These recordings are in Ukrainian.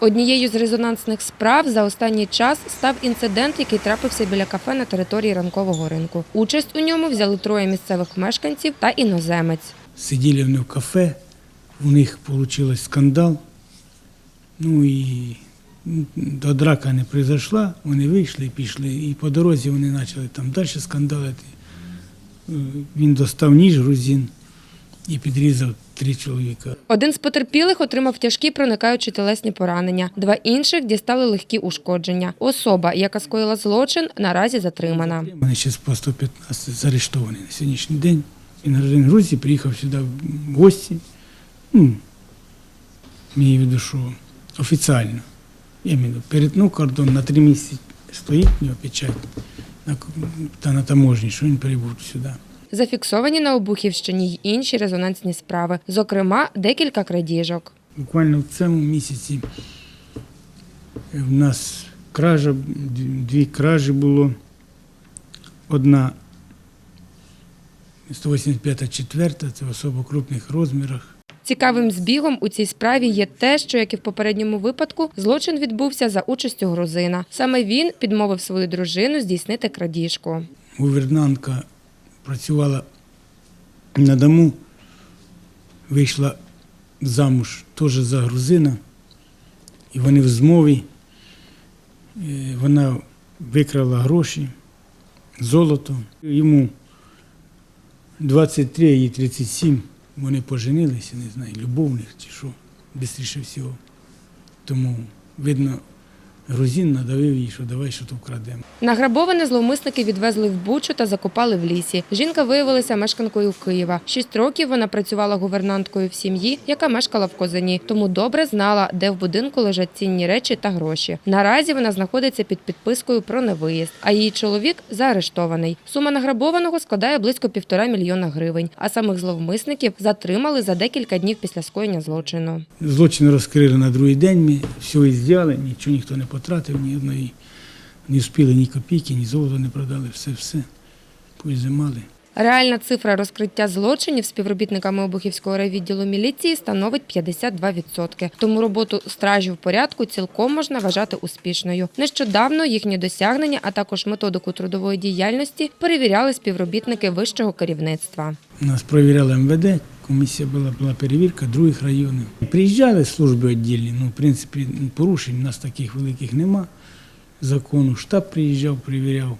Однією з резонансних справ за останній час став інцидент, який трапився біля кафе на території ранкового ринку. Участь у ньому взяли троє місцевих мешканців та іноземець. Сиділи вони в кафе, у них вийшов скандал. Ну і до драка не прийшла, вони вийшли і пішли. І по дорозі вони почали там далі скандалити. Е, Він достав ніж грузин і підрізав три чоловіка. Один з потерпілих отримав тяжкі проникаючі тілесні поранення. Два інших дістали легкі ушкодження. Особа, яка скоїла злочин, наразі затримана. Вони ще по 115 заарештовані на сьогоднішній день. Він гражданин Грузії приїхав сюди в гості. Ну, маю в виду, що офіціально. Я маю перетнув кордон на три місяці стоїть в нього печать та на таможні, що він прибув сюди. Зафіксовані на Обухівщині й інші резонансні справи, зокрема, декілька крадіжок. Буквально в цьому місяці в нас кража, дві кражі було. Одна 185 четверта, це в особо крупних розмірах. Цікавим збігом у цій справі є те, що, як і в попередньому випадку, злочин відбувся за участю грузина. Саме він підмовив свою дружину здійснити крадіжку. Гувернантка працювала на дому, вийшла замуж теж за грузина, і вони в змові. Е, Вона викрала гроші, золото. Йому 23, їй 37. Вони поженилися, не знаю, любовних чи що, швидше всього. Тому, видно, грузин надавив їй, що давай що то вкрадемо. Награбоване зловмисники відвезли в Бучу та закопали в лісі. Жінка виявилася мешканкою Києва. Шість років вона працювала гувернанткою в сім'ї, яка мешкала в Козані, тому добре знала, де в будинку лежать цінні речі та гроші. Наразі вона знаходиться під підпискою про невиїзд, а її чоловік заарештований. Сума награбованого складає близько півтора мільйона гривень. А самих зловмисників затримали за декілька днів після скоєння злочину. Злочин розкрили на другий день, ми все ізяли, нічого ніхто не потратив, ні одної, не вспіли ні копійки, ні золота не продали, все-все. Поізимали. Реальна цифра розкриття злочинів співробітниками Обухівського райвідділу міліції становить 52%. Тому роботу стражів порядку цілком можна вважати успішною. Нещодавно їхні досягнення, а також методику трудової діяльності перевіряли співробітники вищого керівництва. Нас провіряли МВД, комісія була, була перевірка других районів. Приїжджали служби віддільні, ну, в принципі, порушень у нас таких великих нема. Закону штаб приїжджав, перевіряв.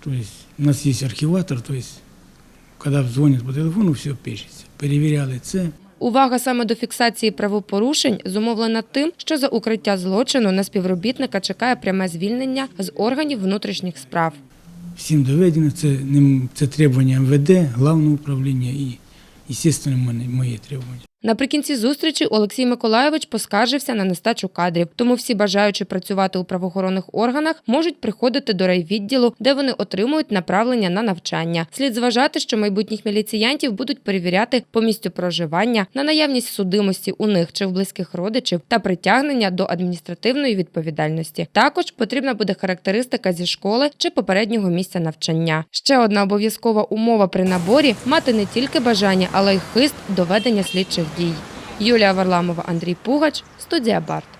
Тобто, у нас є архіватор, тобто, коли дзвонять по телефону, все пишеться. Перевіряли це. Увага саме до фіксації правопорушень зумовлена тим, що за укриття злочину на співробітника чекає пряме звільнення з органів внутрішніх справ. Всім доведено, це, це требування МВД, головного управління і, звісно, моє требування. Наприкінці зустрічі Олексій Миколайович поскаржився на нестачу кадрів, тому всі бажаючі працювати у правоохоронних органах можуть приходити до райвідділу, де вони отримують направлення на навчання. Слід зважати, що майбутніх міліціянтів будуть перевіряти по місцю проживання на наявність судимості у них чи в близьких родичів та притягнення до адміністративної відповідальності. Також потрібна буде характеристика зі школи чи попереднього місця навчання. Ще одна обов'язкова умова при наборі мати не тільки бажання, але й хист до ведення слідчих дій. Юлія Варламова, Андрій Пугач, студія Барт.